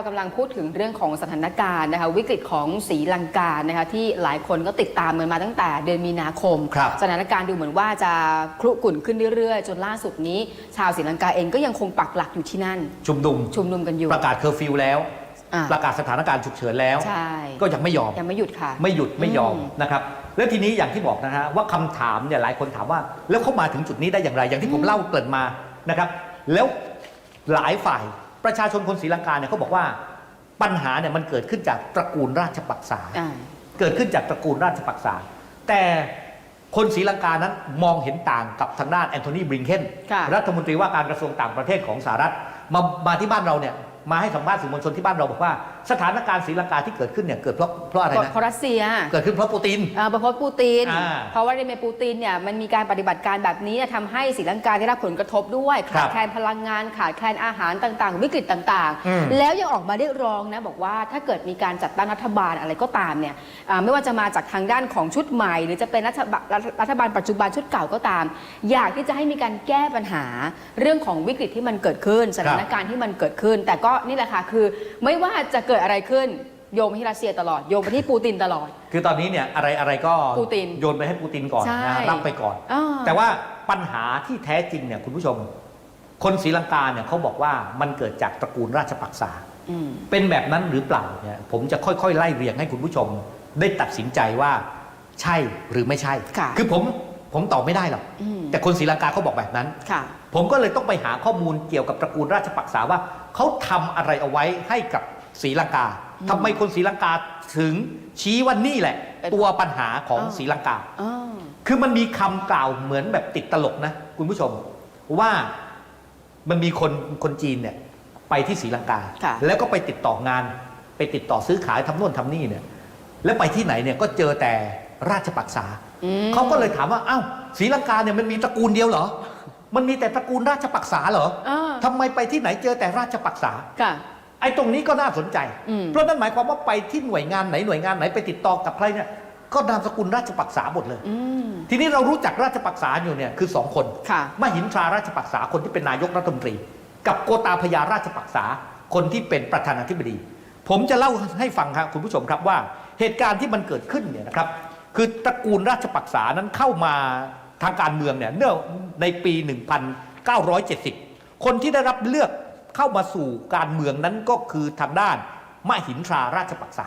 เรากำลังพูดถึงเรื่องของสถานการณ์นะคะวิกฤตของศรีลังกานะคะที่หลายคนก็ติดตามมันมาตั้งแต่เดือนมีนาคมครับสถานการณ์ดูเหมือนว่าจะคลุกรุ่นขึ้นเรื่อยๆ จนล่าสุดนี้ ชาวศรีลังกาเองก็ยังคงปักหลักอยู่ที่นั่น ชุมนุมชุมนุมกันอยู่ ประกาศเคอร์ฟิวแล้วอ่าประกาศสถานการณ์ฉุกเฉินแล้วใช่ก็ยังไม่ยอมยังไม่หยุดค่ะ ไม่หยุดไม่ยอมอืมนะครับแล้วทีนี้อย่างที่บอกนะฮะว่าคำถามเนี่ยหลายคนถามว่า แล้วเขามาถึงจุดนี้ได้อย่างไร อย่างที่ผมเล่าเกริ่นมานะครับ แล้วหลายฝ่าย ประชาชนคนศรีลังกาเนี่ยเขาบอกว่าปัญหาเนี่ยมันเกิดขึ้นจากตระกูลราชปักษา อ่า เกิดขึ้นจากตระกูลราชปักษา แต่คนศรีลังกานั้นมองเห็นต่างกับทางด้านแอนโทนีบริงเคนค่ะ รัฐมนตรีว่าการกระทรวงต่างประเทศของสหรัฐมามาที่บ้านเราเนี่ยมาให้สัมภาษณ์สื่อมวลชนที่บ้านเราบอกว่าสถานการณ์ศรีลังกาที่เกิดขึ้นเนี่ยเกิดเพราะเพราะอะไรนะเพราะรัสเซีย เกิดขึ้นเพราะปูตินอ่าเพราะปูติน อ่าเพราะว่าในเมปูตินเนี่ยมันมีการปฏิบัติการแบบนี้ทำให้ศรีลังกาได้รับผลกระทบด้วย ครัขาดบแคลนพลังงานขาดแคลนอาหารต่างๆ วิกฤตต่างอืมๆ แล้วยังออกมาเรียกร้องนะบอกว่าถ้าเกิดมีการจัดตั้งรัฐบาลอะไรก็ตามเนี่ยอ่าไม่ว่าจะมาจากทางด้านของชุดใหม่ หรือจะเป็นรัฐบาลรัฐบาลปัจจุบันชุดเก่าก็ตาม อยากที่จะให้มีการแก้ปัญหาเรื่องของวิกฤตที่มันเกิดขึ้นสถานการณ์ที่มันเกิดขึ้น แต่ก็นี่แหละค่ะคือไม่ว่าจะเกิดอะไรขึ้นโยงไปที่รัสเซียตลอดโยงไปที่ปูตินตลอด คือตอนนี้เนี่ยอะไรอะไรก็ปูตินโยนไปให้ปูตินก่อนใช่นะรับไปก่อน อ่า แต่ว่าปัญหาที่แท้จริงเนี่ยคุณผู้ชม คนศรีลังกาเนี่ยเขาบอกว่ามันเกิดจากตระกูลราชปักษา อืม เป็นแบบนั้นหรือเปล่าเนี่ยผมจะค่อยๆ ไล่เรียงให้คุณผู้ชม ได้ตัดสินใจว่าใช่หรือไม่ใช่ค่ะ อผมผมตอบไม่ได้หรอกอืมแต่คนศรีลังกาเขาบอกแบบนั้น ค่ะ ผมก็เลยต้องไปหาข้อมูลเกี่ยวกับตระกูลราชปักษาว่าเขาทำอะไรเอาไว้ให้กับ ศรีลังกาอืมทำไมคนศรีลังกาถึงชี้ว่านี่แหละเป็นตัวปัญหาของอ่าศรีลังกาอ๋อคือมันมีคำกล่าวเหมือนแบบติดตลกนะ คุณผู้ชม ว่ามันมีคนคนจีนเนี่ย ไปที่ศรีลังกาค่ะแล้วก็ไปติดต่องาน ไปติดต่อซื้อขายทำโน่นทำนี่เนี่ย แล้วไปที่ไหนเนี่ยก็เจอแต่ราชปักษาอืมเขาก็เลยถามว่าอ้าวศรีลังกาเนี่ยมันมีตระกูลเดียวเหรอ มันมีแต่ตระกูลราชปักษาเหรออ่าทำไมไปที่ไหนเจอแต่ราชปักษาค่ะ ไอ้ตรงนี้ก็น่าสนใจอืมเพราะนั่นหมายความว่าไปที่หน่วยงานไหนหน่วยงานไหนไปติดต่อกับใครเนี่ยก็นามสกุลราชปักษาหมดเลยอืมทีนี้เรารู้จักราชปักษาอยู่เนี่ยคือสองคนค่ะมหินทราราชปักษาคนที่เป็นนายกรัฐมนตรี กับโกตาพยาราชปักษาคนที่เป็นประธานาธิบดี ผมจะเล่าให้ฟังครับคุณผู้ชมครับว่า เหตุการณ์ที่มันเกิดขึ้นเนี่ยนะครับ คือตระกูลราชปักษานั้นเข้ามาทางการเมืองเนี่ยเนื่องในปี 1970 คนที่ได้รับเลือก เข้ามาสู่การเมืองนั้นก็คือทางด้านมหินทราราชปักษา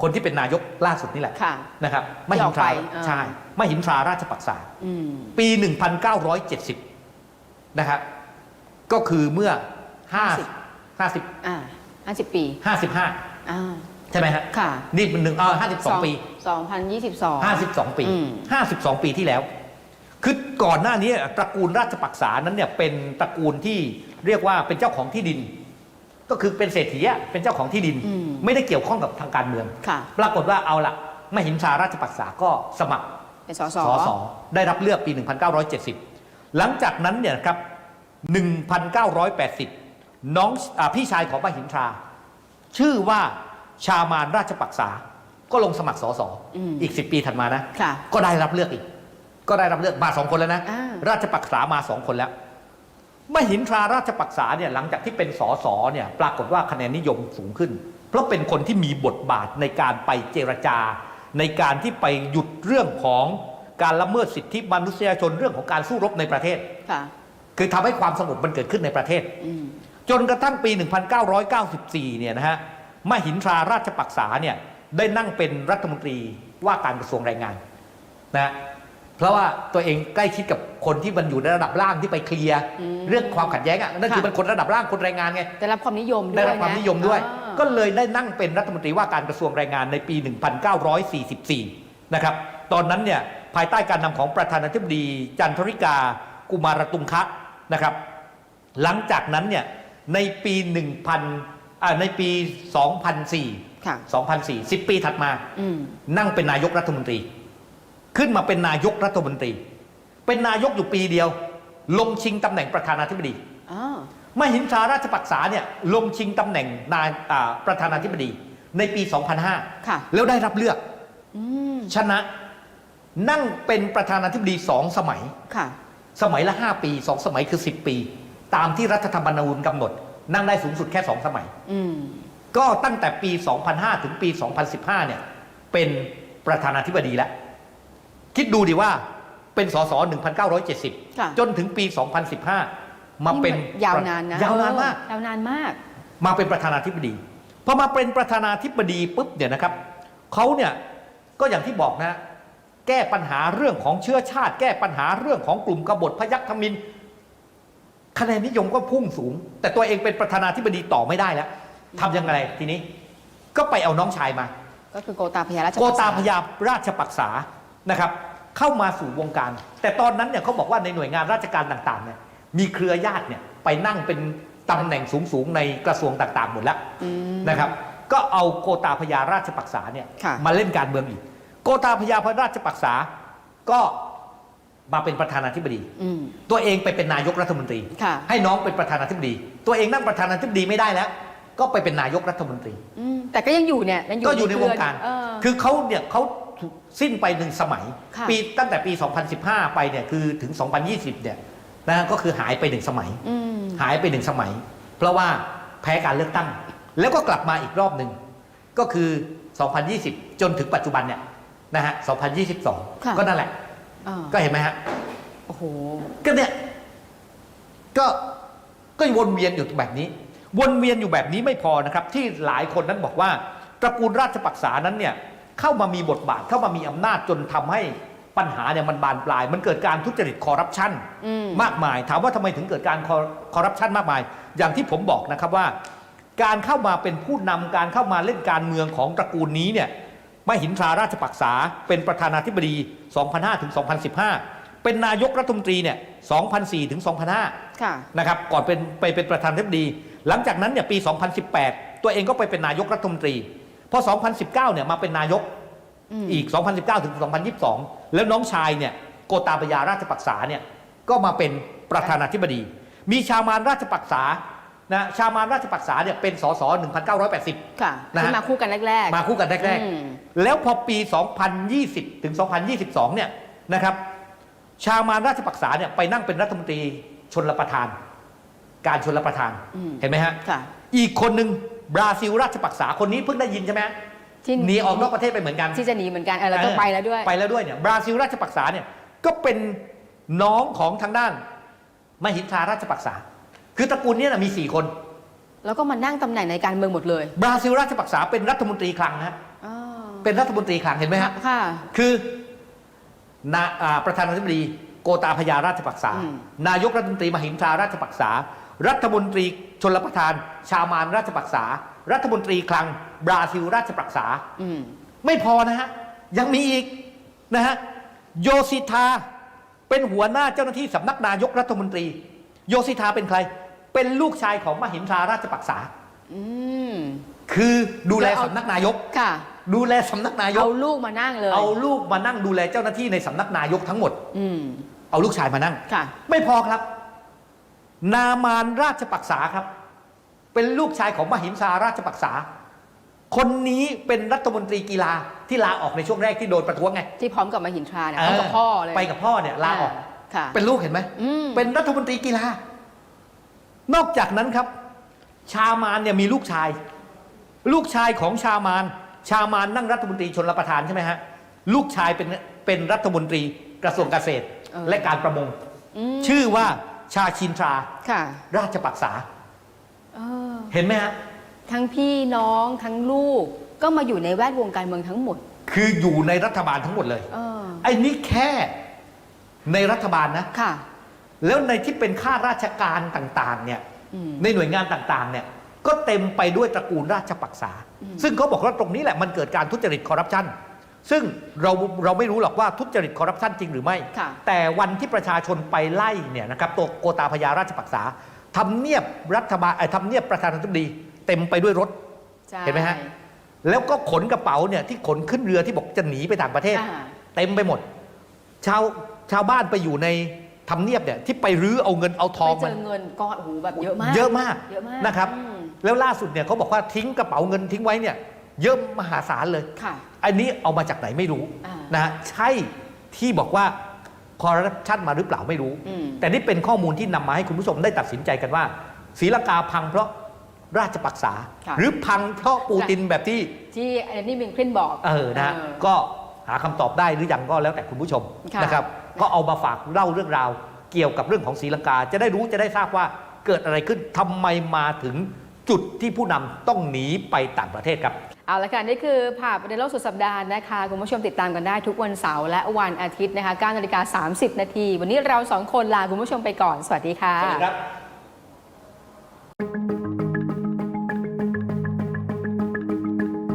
คนที่เป็นนายกล่าสุดนี่แหละค่ะนะครับมที่หิอนอกทราไปอ่าใช่มหินทราราชปักษาอืมปี 1970 นะครับก็คือเมื่อ5 50อ่าห้าสิบปี 55อ่าใช่ไหมฮะค่ะนี่เป็นหนึ่งเออ52ปีสองพันยี่สิบสอง52ปีอืม52ปีที่แล้ว คือก่อนหน้านี้ตระกูลราชปักษานั้นเนี่ยเป็นตระกูลที่ เรียกว่าเป็นเจ้าของที่ดิน ก็คือเป็นเศรษฐีอะเป็นเจ้าของที่ดินอืมไม่ได้เกี่ยวข้องกับทางการเมืองค่ะปรากฏว่าเอาละมหินทราราชปักษาก็สมัครเป็นสสสสได้รับเลือกปี 1970 หลังจากนั้นเนี่ยนะครับ 1980 น้องอาพี่ชายของมหินทรา ชื่อว่าชามานราชปักษา ก็ลงสมัครสสอืมอีก 10 ปีถัดมานะค่ะก็ได้รับเลือกอีก ก็ได้รับเลือกมาสองคนแล้วนะอ่าราชปักษามาสองคนแล้ว มหินทราราชปักษาเนี่ยหลังจากที่เป็นสสเนี่ยปรากฏว่าคะแนนนิยมสูงขึ้น เพราะเป็นคนที่มีบทบาทในการไปเจรจา ในการที่ไปหยุดเรื่องของการละเมิดสิทธิมนุษยชนเรื่องของการสู้รบในประเทศค่ะคือทำให้ความสงบมันเกิดขึ้นในประเทศอืมจนกระทั่งปี 1994 เนี่ยนะฮะมหินทราราชปักษาเนี่ยได้นั่งเป็นรัฐมนตรีว่าการกระทรวงแรงงานนะ เพราะว่าตัวเองใกล้ชิดกับคนที่มันอยู่ในระดับล่างที่ไปเคลียร์อืมเรื่องความขัดแย้งอะนั่นคือค่ะ มันคนระดับล่างคนแรงงานไง ได้รับความนิยมด้วยได้รับความนิยมด้วย อ่า ก็เลยได้นั่งเป็นรัฐมนตรีว่าการกระทรวงแรงงานในปี 1944 นะครับ ตอนนั้นเนี่ยภายใต้การนำของประธานาธิบดีจันทริกา กุมารตุงคะนะครับ หลังจากนั้นเนี่ยในปี 1000อ่าในปี 2004 ค่ะ 2004 10 ปีถัดมา อืม นั่งเป็นนายกรัฐมนตรี ขึ้นมาเป็นนายกรัฐมนตรี เป็นนายกอยู่ปีเดียว ลงชิงตำแหน่งประธานาธิบดีอ๋อมหินทราราชปักษาเนี่ยลงชิงตำแหน่งนายอ่าประธานาธิบดี ในปี 2005ค่ะแล้วได้รับเลือกอืมชนะนั่งเป็นประธานาธิบดีสองสมัยค่ะสมัยละ 5 ปี2สมัยคือ 10 ปี ตามที่รัฐธรรมนูญกำหนด นั่งได้สูงสุดแค่2สมัยอืมก็ตั้งแต่ปี 2005 ถึงปี 2015 เนี่ย เป็นประธานาธิบดีแล้ว คิดดูดิว่าเป็นสสค่ะ1970 จนถึงปี 2015 มาเป็นยาวนานนะยาวนานมากเออยาวนานมาก มาเป็นประธานาธิบดีพอมาเป็นประธานาธิบดีปุ๊บเนี่ยนะครับเขาเนี่ยก็อย่างที่บอกนะแก้ปัญหาเรื่องของเชื้อชาติ แก้ปัญหาเรื่องของกลุ่มกบฏพยัคฆ์ธมินคะแนนนิยมก็พุ่งสูง แต่ตัวเองเป็นประธานาธิบดีต่อไม่ได้แล้วทำยังไงทีนี้ ก็ไปเอาน้องชายมา ก็คือโกตาพยาราชโกตาปักษพยาราชปักษา นะครับเข้ามาสู่วงการ แต่ตอนนั้นเนี่ยเขาบอกว่าในหน่วยงานราชการต่างๆเนี่ยมีเครือญาติเนี่ยไปนั่งเป็นตำแหน่งสูงๆในกระทรวงต่างๆหมดแล้วอืมนะครับ ก็เอาโกตาพยาราชปักษาเนี่ยค่ะมาเล่นการเมืองอีก โกตาพยาราชปักษาก็มาเป็นประธานาธิบดีอืมตัวเองไปเป็นนายกรัฐมนตรีค่ะให้น้องเป็นประธานาธิบดี ตัวเองนั่งประธานาธิบดีไม่ได้แล้ว ก็ไปเป็นนายกรัฐมนตรีอืมแต่ก็ยังอยู่เนี่ยยังอยู่ก็อยู่ในวงการเออคือเขาเนี่ยเขา สิ้นไปหนึ่งสมัย ค่ะปีตั้งแต่ปี 2015 ไปเนี่ยคือถึง 2020 เนี่ยนะก็คือหายไปหนึ่งสมัย อืมหายไปหนึ่งสมัย เพราะว่าแพ้การเลือกตั้ง แล้วก็กลับมาอีกรอบหนึ่งก็คือ 2020 จนถึงปัจจุบันเนี่ยนะฮะ ค่ะ 2022 ก็นั่นแหละเออก็เห็นไหมฮะ โอ้โห ก็เนี่ยก็ก็วนเวียนอยู่แบบนี้ วนเวียนอยู่แบบนี้ไม่พอนะครับ ที่หลายคนนั้นบอกว่าตระกูลราชปักษานั้นเนี่ย เข้ามามีบทบาทเข้ามามีอำนาจจนทำให้ปัญหาเนี่ยมันบานปลาย มันเกิดการทุจริตคอร์รัปชันอืมมากมาย ถามว่าทำไมถึงเกิดการคอร์รัปชันมากมาย อย่างที่ผมบอกนะครับว่า การเข้ามาเป็นผู้นำการเข้ามาเล่นการเมืองของตระกูลนี้เนี่ยมหินทราราชปักษาเป็นประธานาธิบดี 2005ถึง2015 เป็นนายกรัฐมนตรีเนี่ย2004ถึง2005ค่ะนะครับก่อนเป็นไปเป็นประธานาธิบดี หลังจากนั้นเนี่ยปี 2018 ตัวเองก็ไปเป็นนายกรัฐมนตรี พอ 2019 เนี่ยมาเป็นนายกอืมอีก 2019 ถึง 2022 แล้วน้องชายเนี่ยโกตาปยาราชปักษาเนี่ยก็มาเป็นประธานาธิบดี มีชามานราชปักษานะชามานราชปักษาเนี่ยเป็นสส1980ค่ะนะฮะที่มาคู่กันแรกๆ มาคู่กันแรกอืมๆแล้วพอปี 2020 ถึง 2022 เนี่ยนะครับ ชามานราชปักษาเนี่ยไปนั่งเป็นรัฐมนตรีชนรประทาน การชนรประทานอืมเห็นไหมฮะค่ะอีกคนหนึ่ง บราซิลราชปักษาคนนี้เพิ่งได้ยินใช่ไหมฮะที่หนีออกนอกประเทศไปเหมือนกัน ที่จะหนีเหมือนกันเออแล้วก็ไปแล้วด้วย ไปแล้วด้วยเนี่ยบราซิลราชปักษาเนี่ยก็เป็นน้องของทางด้าน มหินทราราชปักษา คือตระกูลเนี้นะมีสี่คน แล้วก็มานั่งตำแหน่งในการเมืองหมดเลย บราซิลราชปักษาเป็นรัฐมนตรีคลังฮะอ๋อเป็นรัฐมนตรีคลังเห็นไหมฮะค่ะคือนาอ่าประธานาธิบดีโกตาพยาราชปักษาอืมนายกรัฐมนตรีมหินทราราชปักษา รัฐมนตรีชนรประทาน ชามานราชปักษา รัฐมนตรีคลัง บราซิลราชปักษาอืมไม่พอนะฮะ ยังมีอีกนะฮะโยซิทาเป็นหัวหน้าเจ้าหน้าที่สำนักนายกรัฐมนตรี โยซิทาเป็นใคร เป็นลูกชายของมหินทราราชปักษาอืมคือดูแลแล้วเอาสำนักนายกค่ะ ดูแลสำนักนายกเอาลูกมานั่งเลย เอาลูกมานั่งดูแลเจ้าหน้าที่ในสำนักนายกทั้งหมด อืมเอาลูกชายมานั่งค่ะไม่พอครับ นามานราชปักษาครับ เป็นลูกชายของมหินทราราชปักษา คนนี้เป็นรัฐมนตรีกีฬาที่ลาออกในช่วงแรกที่โดนประท้วงไง ที่พร้อมกับมาหินทราเนี่ยพร้อมกับพ่อเลยไปกับพ่อเนี่ยลาออกค่ะเป็นลูกเห็นไหมอืมเป็นรัฐมนตรีกีฬา นอกจากนั้นครับ ชามานเนี่ยมีลูกชาย ลูกชายของชามาน ชามานนั่งรัฐมนตรีชนรประทานใช่ไหมฮะลูกชายเป็นเป็นรัฐมนตรีกระทรวงเกษตรเออและการประมงมชื่อว่า ชาชินทรา ค่ะ ราชปักษา เออ เห็นไหมฮะ ทั้งพี่น้องทั้งลูก ก็มาอยู่ในแวดวงการเมืองทั้งหมด คืออยู่ในรัฐบาลทั้งหมดเลย เออ ไอ้นี่แค่ในรัฐบาลนะ ค่ะ แล้วในที่เป็นข้าราชการต่างๆ เนี่ย อืม ในหน่วยงานต่างๆ เนี่ย ก็เต็มไปด้วยตระกูลราชปักษาอืมซึ่งเขาบอกว่าตรงนี้แหละมันเกิดการทุจริตคอร์รัปชัน ซึ่งเราเราไม่รู้หรอกว่าทุจริตคอร์รัปชันจริงหรือไม่ ค่ะ แต่วันที่ประชาชนไปไล่เนี่ยนะครับตัวโกตาพยาราชปักษาทำเนียบรัฐบาลไอ้ทำเนียบประธานาธิบดีเต็มไปด้วยรถ ใช่ เห็นไหมฮะ แล้วก็ขนกระเป๋าเนี่ยที่ขนขึ้นเรือที่บอกจะหนีไปต่างประเทศ อ่า เต็มไปหมด ชาวชาวบ้านไปอยู่ในทำเนียบเนี่ยที่ไปรื้อเอาเงินเอาทองไปเจมันอเงินก้อนโอ้โหแบบเยอะมาก เยอะมากเยอะมากนะครับ อืม แล้วล่าสุดเนี่ยเขาบอกว่าทิ้งกระเป๋าเงินทิ้งไว้เนี่ย เยอะมหาศาลเลย ค่ะ อันนี้เอามาจากไหนไม่รู้อ่านะฮะใช่ที่บอกว่าคอร์รัปชันมาหรือเปล่าไม่รู้ อืม แต่นี่เป็นข้อมูลที่นำมาให้คุณผู้ชมได้ตัดสินใจกันว่าศรีลังกาพังเพราะราชปักษา ค่ะหรือพังเพราะปูตินแบบที่ ที่อันนี้มินคลินบอก เออนะฮะเออก็หาคำตอบได้หรือยังก็แล้วแต่คุณผู้ชมค่ะ นะครับก็เอามาฝากเล่าเรื่องราว เกี่ยวกับเรื่องของศรีลังกา จะได้รู้จะได้ทราบว่าเกิดอะไรขึ้นทำไมมาถึง จุดที่ผู้นำต้องหนีไปต่างประเทศครับเอาละค่ะนี่คือภาพในโลกสุดสัปดาห์นะคะคุณผู้ชมติดตามกันได้ทุกวันเสาร์และวันอาทิตย์นะคะ9นาฬิกา30 นาที วันนี้เราสองคนลาคุณผู้ชมไปก่อน สวัสดีค่ะสวัสดีครับ